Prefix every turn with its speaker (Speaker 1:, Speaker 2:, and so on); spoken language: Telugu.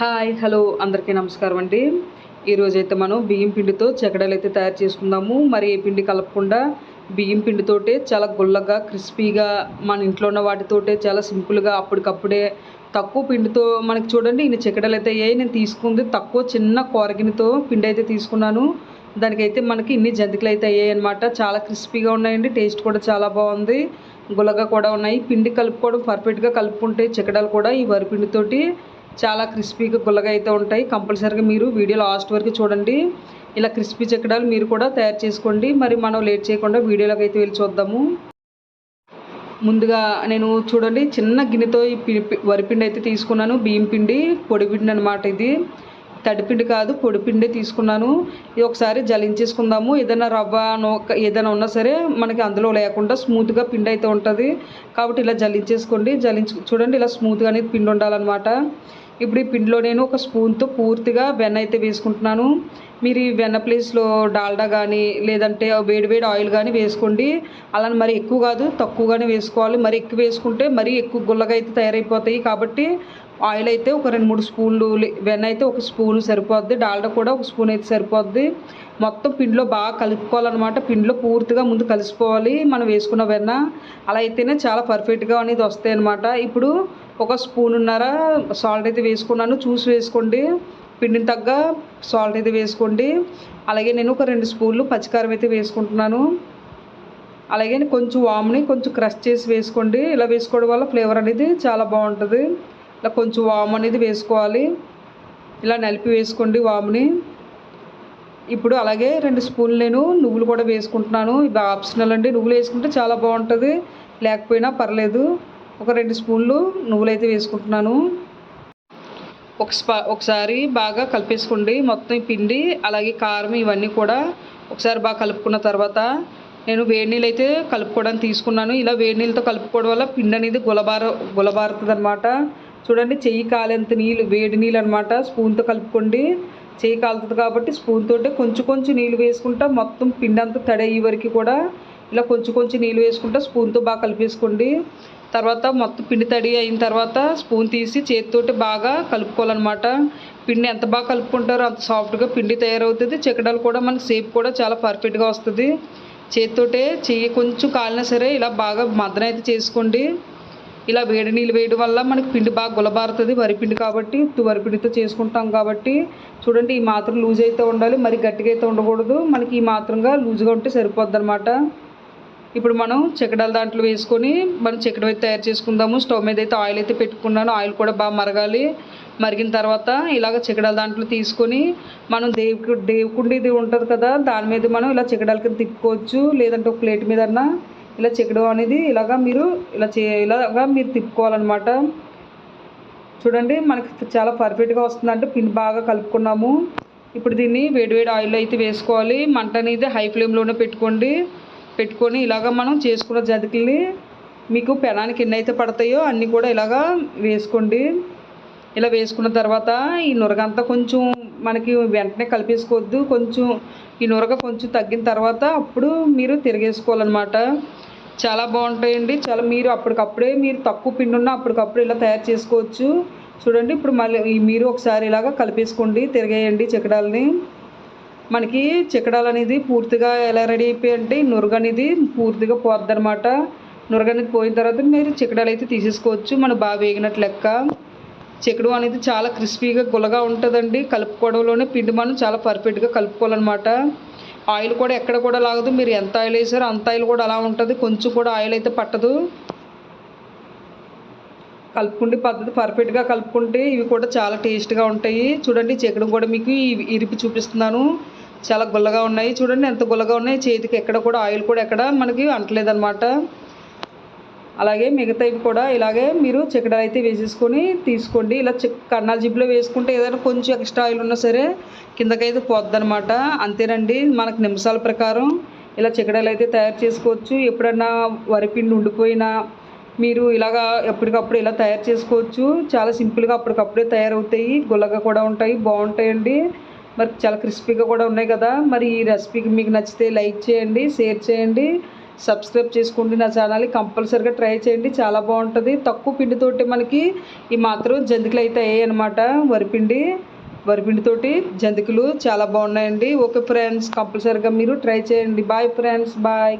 Speaker 1: హాయ్ హలో అందరికీ నమస్కారం అండి. ఈరోజైతే మనం బియ్యం పిండితో చెకడలు అయితే తయారు చేసుకుందాము. మరి ఏ పిండి కలపకుండా బియ్యం పిండితోటే చాలా గుల్లగా క్రిస్పీగా మన ఇంట్లో ఉన్న వాటితోటే చాలా సింపుల్గా అప్పటికప్పుడే తక్కువ పిండితో మనకి చూడండి ఇన్ని చెకడలు అయితే అయ్యాయి. నేను తీసుకుంది తక్కువ చిన్న కూరగినతో పిండి అయితే తీసుకున్నాను. దానికైతే మనకి ఇన్ని జంతికలు అయితే అయ్యాయి అనమాట చాలా క్రిస్పీగా ఉన్నాయండి టేస్ట్ కూడా చాలా బాగుంది గుల్లగా కూడా ఉన్నాయి. పిండి కలుపుకోవడం పర్ఫెక్ట్గా కలుపుకుంటే చెకడాలు కూడా ఈ వరిపిండితోటి చాలా క్రిస్పీగా గుల్లగా అయితే ఉంటాయి. కంపల్సరీగా మీరు వీడియో లాస్ట్ వరకు చూడండి. ఇలా క్రిస్పీ చెక్కడాలు మీరు కూడా తయారు చేసుకోండి. మరి మనం లేట్ చేయకుండా వీడియోలోకి అయితే వెళ్ళి చూద్దాము. ముందుగా నేను చూడండి చిన్న గిన్నెతో ఈ పి- వరిపిండి అయితే తీసుకున్నాను. బియ్యం పిండి పొడిపిండి అనమాట ఇది. తడిపిండి కాదు పొడిపిండి తీసుకున్నాను. ఇది ఒకసారి జలించేసుకుందాము ఏదైనా రవ్వ నోక ఏదైనా ఉన్నా సరే మనకి అందులో లేకుండా స్మూత్గా పిండి అయితే ఉంటుంది. కాబట్టి ఇలా జల్లించేసుకోండి. జల్లించు చూడండి ఇలా స్మూత్గా అనేది పిండి ఉండాలన్నమాట. ఇప్పుడు ఈ పిండిలో నేను ఒక స్పూన్తో పూర్తిగా వెన్న అయితే వేసుకుంటున్నాను. మీరు ఈ వెన్న ప్లేస్లో డాల్డా కానీ లేదంటే వేడివేడి ఆయిల్ కానీ వేసుకోండి. అలా మరి ఎక్కువ కాదు తక్కువగానే వేసుకోవాలి. మరి ఎక్కువ వేసుకుంటే మరీ ఎక్కువ గుల్లగా అయితే తయారైపోతాయి. కాబట్టి ఆయిల్ అయితే ఒక రెండు మూడు స్పూన్లు లే- వెన్న అయితే ఒక స్పూన్ సరిపోద్ది. డాల్డా కూడా ఒక స్పూన్ అయితే సరిపోద్ది. మొత్తం పిండిలో బాగా కలుపుకోవాలన్నమాట. పిండిలో పూర్తిగా ముందు కలిసిపోవాలి మనం వేసుకున్న వెన్న. అలా అయితేనే చాలా పర్ఫెక్ట్గా అనేది వస్తాయి అన్నమాట ఇప్పుడు ఒక స్పూనున్నర సాల్ట్ అయితే వేసుకున్నాను. చూసి వేసుకోండి. పిండిని తగ్గ సాల్ట్ అయితే వేసుకోండి. అలాగే నేను ఒక రెండు స్పూన్లు పచ్చికారం అయితే వేసుకుంటున్నాను. అలాగే కొంచెం వామ్ని కొంచెం క్రష్ చేసి వేసుకోండి. ఇలా వేసుకోవడం వల్ల ఫ్లేవర్ అనేది చాలా బాగుంటుంది. ఇలా కొంచెం వామ్ అనేది వేసుకోవాలి. ఇలా నలిపి వేసుకోండి వామ్ని. ఇప్పుడు అలాగే రెండు స్పూన్లు నేను నువ్వులు కూడా వేసుకుంటున్నాను. ఇది ఆప్షనల్ అండి. నువ్వులు వేసుకుంటే చాలా బాగుంటుంది. లేకపోయినా పర్లేదు. ఒక రెండు స్పూన్లు నువ్వులు అయితే వేసుకుంటున్నాను. ఒక ఒకసారి బాగా కలిపేసుకోండి. మొత్తం పిండి అలాగే కారం ఇవన్నీ కూడా ఒకసారి బాగా కలుపుకున్న తర్వాత నేను వేడి నీళ్ళు అయితే కలుపుకోవడానికి తీసుకున్నాను. ఇలా వేడి నీళ్ళతో కలుపుకోవడం వల్ల పిండి అనేది గులబార గులబారుతుంది అనమాట చూడండి చెయ్యి కాలేంత నీళ్ళు వేడి నీళ్ళు అనమాట స్పూన్తో కలుపుకోండి. చెయ్యి కాలుతుంది కాబట్టి స్పూన్ కొంచెం కొంచెం నీళ్ళు వేసుకుంటా మొత్తం పిండి అంతా తడి అయ్యే వరకు కూడా ఇలా కొంచెం కొంచెం నీళ్ళు వేసుకుంటా స్పూన్తో బాగా కలిపేసుకోండి. తర్వాత మొత్తం పిండి తడి అయిన తర్వాత స్పూన్ తీసి చేతితోటి బాగా కలుపుకోవాలన్నమాట. పిండి ఎంత బాగా కలుపుకుంటారో అంత సాఫ్ట్గా పిండి తయారవుతుంది. చెక్కడాలు కూడా మనకి షేప్ కూడా చాలా పర్ఫెక్ట్గా వస్తుంది. చేతితోటే చెయ్యి కొంచెం కాలినా సరే ఇలా బాగా మద్దన అయితే చేసుకోండి. ఇలా వేడి నీళ్ళు వేయడం వల్ల మనకి పిండి బాగా గులబారుతుంది. వరిపిండి కాబట్టి ఉత్తు వరిపిండితో చేసుకుంటాం కాబట్టి. చూడండి ఈ మాత్రం లూజ్ అయితే ఉండాలి. మరి గట్టిగా అయితే ఉండకూడదు. మనకి ఈ మాత్రంగా లూజ్గా ఉంటే సరిపోద్ది అనమాట ఇప్పుడు మనం చెక్కడాల దాంట్లో వేసుకొని మనం చెక్కడం అయితే తయారు చేసుకుందాము. స్టవ్ మీద అయితే ఆయిల్ అయితే పెట్టుకున్నాను. ఆయిల్ కూడా బాగా మరగాలి. మరిగిన తర్వాత ఇలాగ చెక్కడాల దాంట్లో తీసుకొని మనం దేవుకు దేవుకుండి ఇది ఉంటుంది కదా దాని మీద మనం ఇలా చెక్కడాల కింద తిప్పుకోవచ్చు. లేదంటే ఒక ప్లేట్ మీద అన్నా ఇలా చెక్కడం అనేది ఇలాగా మీరు ఇలా చే ఇలాగా మీరు తిప్పుకోవాలన్నమాట. చూడండి మనకి చాలా పర్ఫెక్ట్గా వస్తుందంటే పిండి బాగా కలుపుకున్నాము. ఇప్పుడు దీన్ని వేడివేడి ఆయిల్ అయితే వేసుకోవాలి. మంట అనేది హై ఫ్లేమ్లోనే పెట్టుకోండి. పెట్టుకొని ఇలాగ మనం చేసుకున్న జతికిల్ని మీకు పెనానికి ఎన్ని అయితే పడతాయో అన్నీ కూడా ఇలాగ వేసుకోండి. ఇలా వేసుకున్న తర్వాత ఈ నురగంతా కొంచెం మనకి వెంటనే కలిపేసుకోవద్దు. కొంచెం ఈ నురగ కొంచెం తగ్గిన తర్వాత అప్పుడు మీరు తిరిగేసుకోవాలన్నమాట. చాలా బాగుంటాయండి. చాలా మీరు అప్పటికప్పుడే మీరు తక్కువ పిండి ఉన్నా అప్పటికప్పుడు ఇలా తయారు చేసుకోవచ్చు. చూడండి ఇప్పుడు మళ్ళీ మీరు ఒకసారి ఇలాగ కలిపేసుకోండి తిరిగేయండి చెక్కడాలని. మనకి చిక్కడాలు అనేది పూర్తిగా ఎలా రెడీ అయిపోయి అంటే నురుగు నురగ అనేది పూర్తిగా పోద్ది అనమాట నురుగు అనేది పోయిన తర్వాత మీరు చిక్కడాలు అయితే తీసేసుకోవచ్చు. మనం బాగా వేగినట్టు లెక్క. చిక్కడం అనేది చాలా క్రిస్పీగా గుల్లగా ఉంటుందండి. కలుపుకోవడంలోనే పిండి మనం చాలా పర్ఫెక్ట్గా కలుపుకోవాలన్నమాట. ఆయిల్ కూడా ఎక్కడ కూడా లాగదు. మీరు ఎంత ఆయిల్ వేసారో అంత ఆయిల్ కూడా అలా ఉంటుంది. కొంచెం కూడా ఆయిల్ అయితే పట్టదు. కలుపుకుంటే పద్ధతి పర్ఫెక్ట్గా కలుపుకుంటే ఇవి కూడా చాలా టేస్ట్గా ఉంటాయి. చూడండి చెక్కడం కూడా మీకు ఇవి ఇరిపి చూపిస్తున్నాను. చాలా గుల్లగా ఉన్నాయి. చూడండి ఎంత గుల్లగా ఉన్నాయి. చేతికి ఎక్కడ కూడా ఆయిల్ కూడా ఎక్కడ మనకి అంటలేదన్నమాట. అలాగే మిగతావి కూడా ఇలాగే మీరు చెక్కడాలు అయితే వేసేసుకొని తీసుకోండి. ఇలా చిక్ కన్నాల జిప్లో వేసుకుంటే ఏదైనా కొంచెం ఎక్స్ట్రా ఆయిల్ ఉన్నా సరే కిందకైతే పోద్దనమాట అంతేనండి. మనకు నిమిషాల ప్రకారం ఇలా చెక్కడాలు అయితే తయారు చేసుకోవచ్చు. ఎప్పుడన్నా వరిపిండి ఉండిపోయినా మీరు ఇలాగా ఎప్పటికప్పుడు ఇలా తయారు చేసుకోవచ్చు. చాలా సింపుల్గా అప్పటికప్పుడే తయారవుతాయి. గుల్లగా కూడా ఉంటాయి. బాగుంటాయండి. మరి చాలా క్రిస్పీగా కూడా ఉన్నాయి కదా. మరి ఈ రెసిపీకి మీకు నచ్చితే లైక్ చేయండి షేర్ చేయండి సబ్స్క్రైబ్ చేసుకోండి నా ఛానల్ని. కంపల్సరిగా ట్రై చేయండి చాలా బాగుంటుంది. తక్కువ పిండితోటి మనకి ఈ మాత్రం జంతికలు అయితే అయ్యాయి అనమాట వరిపిండి వరిపిండితోటి జంతికలు చాలా బాగున్నాయండి. ఓకే ఫ్రెండ్స్ కంపల్సరిగా మీరు ట్రై చేయండి. Bye friends bye.